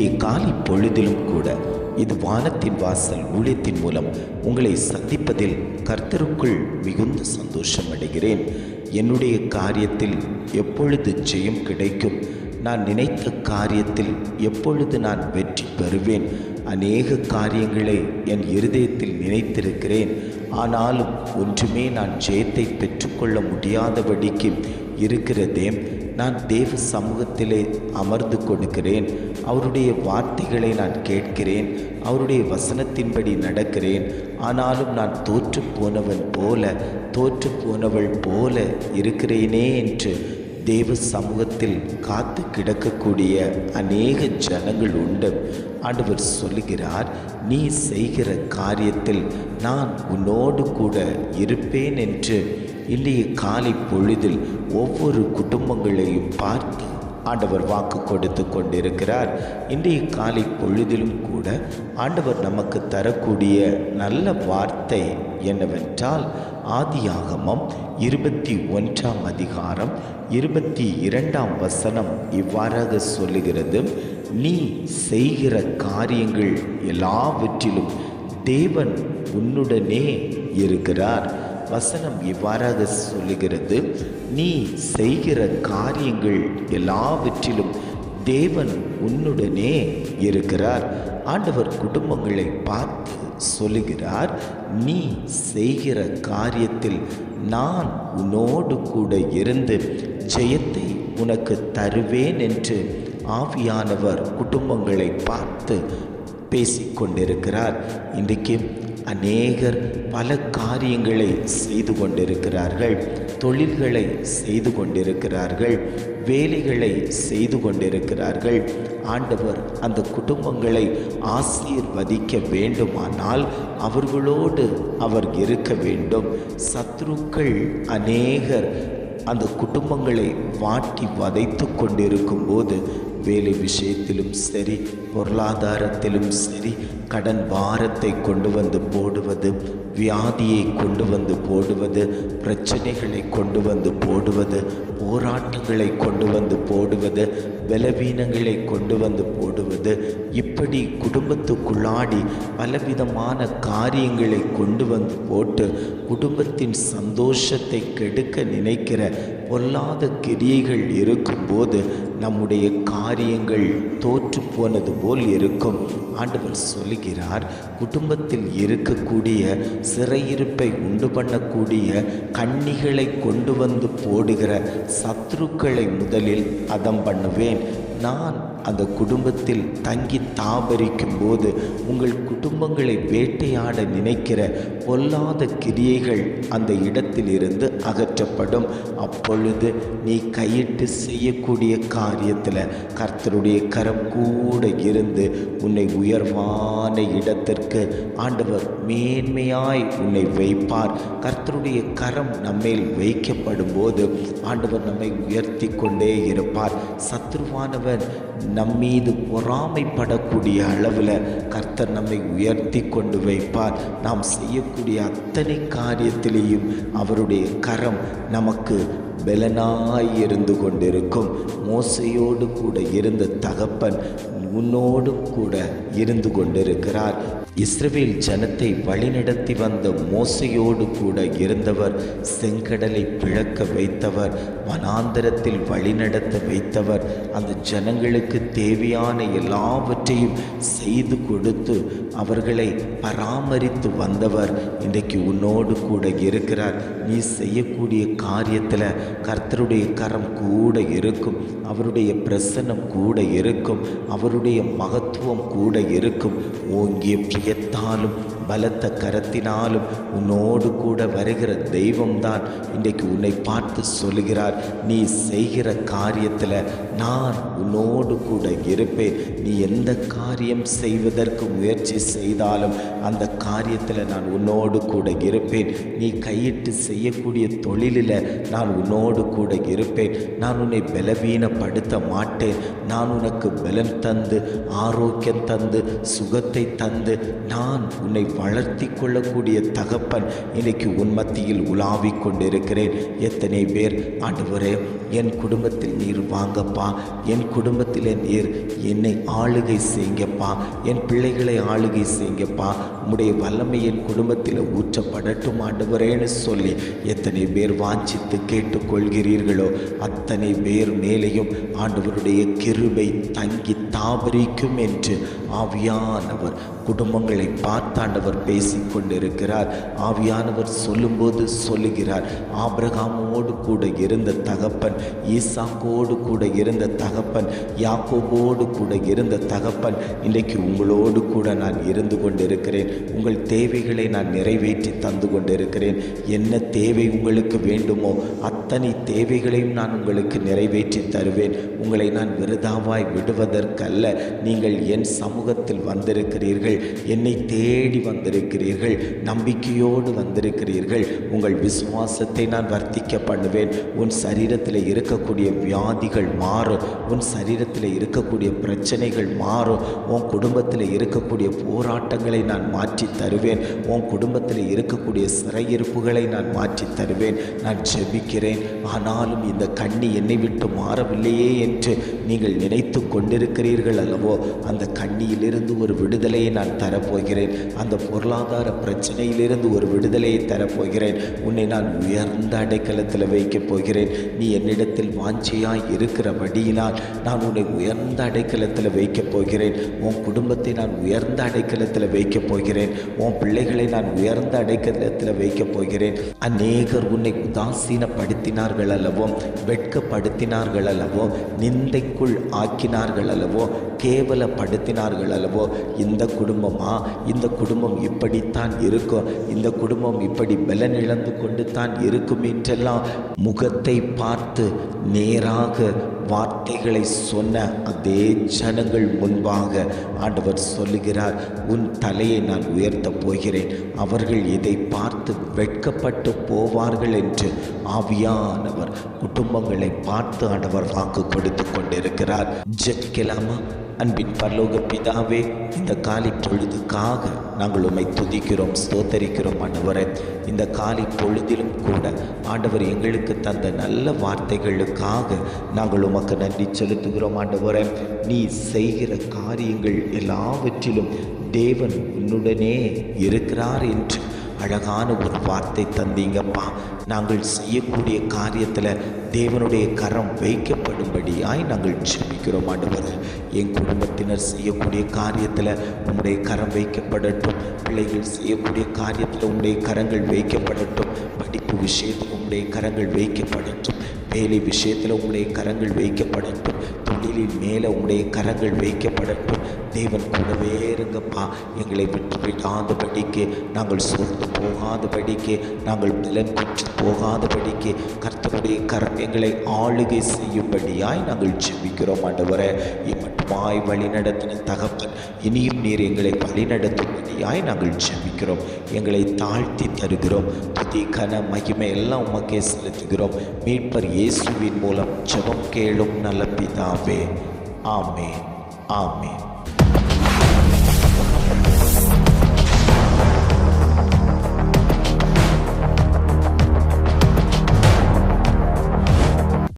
இன்றைய காலை பொழுதிலும் கூட இது வானத்தின் வாசல் ஊழியத்தின் மூலம் உங்களை சந்திப்பதில் கர்த்தருக்குள் மிகுந்த சந்தோஷம் அடைகிறேன் என்னுடைய காரியத்தில் எப்பொழுது ஜெயம் கிடைக்கும்? நான் நினைத்த காரியத்தில் எப்பொழுது நான் வெற்றி பெறுவேன்? அநேக காரியங்களை என் இருதயத்தில் நினைத்திருக்கிறேன். ஆனாலும் ஒன்றுமே நான் ஜெயத்தை பெற்றுக்கொள்ள முடியாதபடிக்கு இருக்கிறதே நான் தேவ சமூகத்திலே அமர்ந்து கொடுக்கிறேன். அவருடைய வார்த்தைகளை நான் கேட்கிறேன். அவருடைய வசனத்தின்படி நடக்கிறேன். ஆனாலும் நான் தோற்று போனவன் போல தோற்று போனவள் போல இருக்கிறேனே என்று தேவ சமூகத்தில் காத்து கிடக்கக்கூடிய அநேக ஜனங்கள் உண்டு. ஆண்டவர் சொல்லுகிறார் நீ செய்கிற காரியத்தில் நான் உன்னோடு கூட இருப்பேன் என்று இன்றைய காலை பொழுதில் ஒவ்வொரு குடும்பங்களையும் பார்த்து ஆண்டவர் வாக்கு கொடுத்து கொண்டிருக்கிறார். இன்றைய காலை பொழுதிலும் கூட ஆண்டவர் நமக்கு தரக்கூடிய நல்ல வார்த்தை என்னவென்றால் ஆதியாகமம் இருபத்தி ஒன்றாம் அதிகாரம் இருபத்தி இரண்டாம் வசனம் இவ்வாறாக சொல்லுகிறது நீ செய்கிற காரியங்கள் எல்லாவற்றிலும் தேவன் உன்னுடனே இருக்கிறார். வசனம் இவ்வாறாக சொல்லுகிறது நீ செய்கிற காரியங்கள் எல்லாவற்றிலும் தேவன் உன்னுடனே இருக்கிறார். ஆண்டவர் குடும்பங்களை பார்த்து சொல்லுகிறார் நீ செய்கிற காரியத்தில் நான் உன்னோடு கூட இருந்து ஜெயத்தை உனக்கு தருவேன் என்று ஆவியானவர் குடும்பங்களை பார்த்து பேசிக்கொண்டிருக்கிறார். இன்றைக்கு அநேகர் பல காரியங்களை செய்து கொண்டிருக்கிறார்கள் தொழில்களை செய்து கொண்டிருக்கிறார்கள் வேலைகளை செய்து கொண்டிருக்கிறார்கள். ஆண்டவர் அந்த குடும்பங்களை ஆசீர்வதிக்க வேண்டுமானால் அவர்களோடு அவர் இருக்க வேண்டும். சத்ருக்கள் அநேகர் அந்த குடும்பங்களை வாட்டி வதைத்து கொண்டிருக்கும் போது வேலை விஷயத்திலும் சரி பொருளாதாரத்திலும் சரி கடன் பாரத்தை கொண்டு வந்து போடுவது வியாதியை கொண்டு வந்து போடுவது பிரச்சனைகளை கொண்டு வந்து போடுவது போராட்டங்களை கொண்டு வந்து போடுவது பலவீனங்களை கொண்டு வந்து போடுவது இப்படி குடும்பத்துக்குள்ளாடி பலவிதமான காரியங்களை கொண்டு வந்து போட்டு குடும்பத்தின் சந்தோஷத்தை கெடுக்க நினைக்கிற பொல்லாத கிரியைகள் இருக்கும்போது நம்முடைய காரியங்கள் தோற்று போனது போல் இருக்கும். ஆண்டவர் சொல்லுகிறார் குடும்பத்தில் இருக்கக்கூடிய சிறையிருப்பை உண்டு பண்ணக்கூடிய கண்ணிகளை கொண்டு வந்து போடுகிற சத்ருக்களை முதலில் அதம் பண்ணுவேன். நான் அந்த குடும்பத்தில் தங்கி தாபரிக்கும் போது உங்கள் குடும்பங்களை வேட்டையாட நினைக்கிற பொல்லாத கிரியைகள் அந்த இடத்தில் இருந்து அகற்றப்படும். அப்பொழுது நீ கையிட்டு செய்யக்கூடிய காரியத்தில் கர்த்தருடைய கரம் கூட இருந்து உன்னை உயர்வான இடத்திற்கு ஆண்டவர் மேன்மையாய் உன்னை வைப்பார். கர்த்தருடைய கரம் நம்மேல் வைக்கப்படும் போது ஆண்டவர் நம்மை உயர்த்தி கொண்டே இருப்பார். சத்ருவானவன் நம்மீது பொறாமைப்படக்கூடிய அளவில் கர்த்தர் நம்மை உயர்த்தி கொண்டு வைப்பார். நாம் செய்யக்கூடிய அத்தனை காரியத்திலேயும் அவருடைய கரம் நமக்கு பலனாய் இருந்து கொண்டிருக்கும். மோசையோடு கூட இருந்த தகப்பன் உன்னோடு கூட இருந்து கொண்டிருக்கிறார். இஸ்ரவேல் ஜனத்தை வழிநடத்தி வந்த மோசையோடு கூட இருந்தவர் செங்கடலை பிளக்க வைத்தவர் வனாந்தரத்தில் வழிநடத்த வைத்தவர் அந்த ஜனங்களுக்கு தேவையான எல்லாவற்றையும் செய்து கொடுத்து அவர்களை பராமரித்து வந்தவர் இன்றைக்கு உன்னோடு கூட இருக்கிறார். நீ செய்யக்கூடிய காரியத்தில் கர்த்தருடைய கரம் கூட இருக்கும் அவருடைய பிரசன்னம் கூட இருக்கும் அவருடைய மகத்துவம் கூட இருக்கும். ஓங்கிய ఎత్తాలు பலத்த கரத்தினாலும் உன்னோடு கூட வருகிற தெய்வம்தான் இன்றைக்கு உன்னை பார்த்து சொல்லுகிறார். நீ செய்கிற காரியத்தில் நான் உன்னோடு கூட இருப்பேன். நீ எந்த காரியம் செய்வதற்கு முயற்சி செய்தாலும் அந்த காரியத்தில் நான் உன்னோடு கூட இருப்பேன். நீ கையிட்டு செய்யக்கூடிய தொழிலில் நான் உன்னோடு கூட இருப்பேன். நான் உன்னை பலவீனப்படுத்த மாட்டேன். நான் உனக்கு பலன் தந்து ஆரோக்கியம் தந்து சுகத்தை தந்து நான் உன்னை வளர்த்தி கொள்ளக்கூடிய தகப்பன் இன்னைக்கு உன் மத்தியில் உலாவிக் கொண்டிருக்கிறேன். எத்தனை பேர் ஆண்டவரே என் குடும்பத்தில் நீர் வாங்கப்பா. என் குடும்பத்தில் நீர் என்னை ஆளுகை செய்யுங்கப்பா. என் பிள்ளைகளை ஆளுகை செய்யுங்கப்பா. உம்முடைய வல்லமை என் குடும்பத்தில் ஊற்றப்படட்டும் ஆண்டவரேன்னு சொல்லி எத்தனை பேர் வாஞ்சித்து கேட்டுக்கொள்கிறீர்களோ அத்தனை பேர் மேலேயும் ஆண்டவருடைய கிருபை தங்கி தாபரிக்கும் என்று ஆவியானவர் குடும்பங்களை பார்த்தாண்டவர் பேசிக்கொண்டிருக்கிறார். ஆவியானவர் சொல்லும்போது சொல்லுகிறார். ஆபிரகாமோடு கூட இருந்த தகப்பன் ஈசாக்கோடு கூட இருந்த தகப்பன் யாக்கோபோடு கூட இருந்த தகப்பன் இன்றைக்கு உங்களோடு கூட நான் இருந்து கொண்டிருக்கிறேன். உங்கள் தேவைகளை நான் நிறைவேற்றி தந்து கொண்டிருக்கிறேன். என்ன தேவை உங்களுக்கு வேண்டுமோ அத் அத்தனை தேவைகளையும் நான் உங்களுக்கு நிறைவேற்றி தருவேன். உங்களை நான் விருதாவாய் விடுவதற்கல்ல. நீங்கள் என் சமூகத்தில் வந்திருக்கிறீர்கள். என்னை தேடி வந்திருக்கிறீர்கள். நம்பிக்கையோடு வந்திருக்கிறீர்கள். உங்கள் விசுவாசத்தை நான் வர்த்திக்க பண்ணுவேன். உன் சரீரத்தில் இருக்கக்கூடிய வியாதிகள் மாறும். உன் சரீரத்தில் இருக்கக்கூடிய பிரச்சனைகள் மாறும். உன் குடும்பத்தில் இருக்கக்கூடிய போராட்டங்களை நான் மாற்றி தருவேன். உன் குடும்பத்தில் இருக்கக்கூடிய சிறையிருப்புகளை நான் மாற்றி தருவேன். நான் ஜெபிக்கிறேன். ஆனாலும் இந்த கண்ணி என்னை விட்டு மாறவில்லையே என்று நீங்கள் நினைத்து கொண்டிருக்கிறீர்கள் அல்லவோ அந்த கண்ணியிலிருந்து ஒரு விடுதலையை நான் தரப்போகிறேன். அந்த பொருளாதார பிரச்சனையிலிருந்து ஒரு விடுதலையை தரப்போகிறேன். உன்னை நான் உயர்ந்த அடைக்கலத்தில் வைக்கப் போகிறேன். நீ என்னிடத்தில் வாஞ்சியாய் இருக்கிறபடியினால் நான் உன்னை உயர்ந்த அடைக்கலத்தில் வைக்கப் போகிறேன். உன் குடும்பத்தை நான் உயர்ந்த அடைக்கலத்தில் வைக்கப் போகிறேன். உன் பிள்ளைகளை நான் உயர்ந்த அடைக்கலத்தில் வைக்கப் போகிறேன். அநேகர் உன்னை உதாசீனப்படுத்தினார்கள் அல்லவோ வெட்கப்படுத்தினார்கள் அல்லவோ நிந்தைக்குள் ஆக்கினார்கள் அல்லவோ கேவலப்படுத்தினார்கள் அல்லவோ இந்த குடும்பமா? இந்த குடும்பம் இப்படித்தான் இருக்கும் இந்த குடும்பம் இப்படி பலன் இழந்து கொண்டு தான் இருக்கும் என்றெல்லாம் முகத்தை பார்த்து நேராக வார்த்தைகளை சொன்ன அதே ஜனங்கள் முன்பாக ஆண்டவர் சொல்லுகிறார் உன் தலையை நான் உயர்த்தப் போகிறேன். அவர்கள் இதை பார்த்து வெட்கப்பட்டு போவார்கள் என்று ஆவியானவர் குடும்பங்களை பார்த்து ஆண்டவர் வாக்கு கொடுத்து கொண்டிருக்கிறார். ஜெபிக்கலாமா? அன்பின் பரலோக பிதாவே இந்த காலை பொழுதுக்காக நாங்கள் உம்மை துதிக்கிறோம் ஸ்தோத்தரிக்கிறோம் ஆண்டவரே. இந்த காலை பொழுதிலும் கூட ஆண்டவர் எங்களுக்கு தந்த நல்ல வார்த்தைகளுக்காக நாங்கள் உமக்கு நன்றி செலுத்துகிறோம் ஆண்டவரே. நீ செய்கிற காரியங்கள் எல்லாவற்றிலும் தேவன் உன்னுடனே இருக்கிறார் என்று அழகான ஒரு வார்த்தை தந்தீங்கப்பா. நாங்கள் செய்யக்கூடிய காரியத்தில் தேவனுடைய கரம் வைக்கப்படும்படியாய் நாங்கள் ஜெபிக்கிறோம் ஆண்டவர். என் குடும்பத்தினர் செய்யக்கூடிய காரியத்தில் உம்முடைய கரம் வைக்கப்படட்டும். பிள்ளைகள் செய்யக்கூடிய காரியத்தில் உம்முடைய கரங்கள் வைக்கப்படட்டும். படிப்பு விஷயத்தில் உம்முடைய கரங்கள் வைக்கப்படட்டும். வேலை விஷயத்தில் உம்முடைய கரங்கள் வைக்கப்படட்டும். தொழிலின் மேலே உம்முடைய கரங்கள் வைக்கப்படட்டும். தேவன் கூடவே இருங்கப்பா. எங்களை விட்டு விடாத படிக்கு நாங்கள் சோர்ந்து போகாதபடிக்கு நாங்கள் பலன் குற்று போகாதபடிக்கு கர்த்தருடைய கரம் எங்களை ஆளுகை செய்யும்படியாய் நாங்கள் ஜெபிக்கிறோம் ஆண்டவரே. இம்மட்டுமாய் வழி நடத்தின தகப்பன் இனியும் நீர் எங்களை வழி நடத்தும்படியாய் நாங்கள் ஜெபிக்கிறோம். எங்களை தாழ்த்தி தருகிறோம். துதி கன மகிமை எல்லாம் உமக்கே செலுத்துகிறோம். மீட்பர் இயேசுவின் மூலம் ஜெபம் கேளும் நல்ல பிதாவே ஆமே ஆமே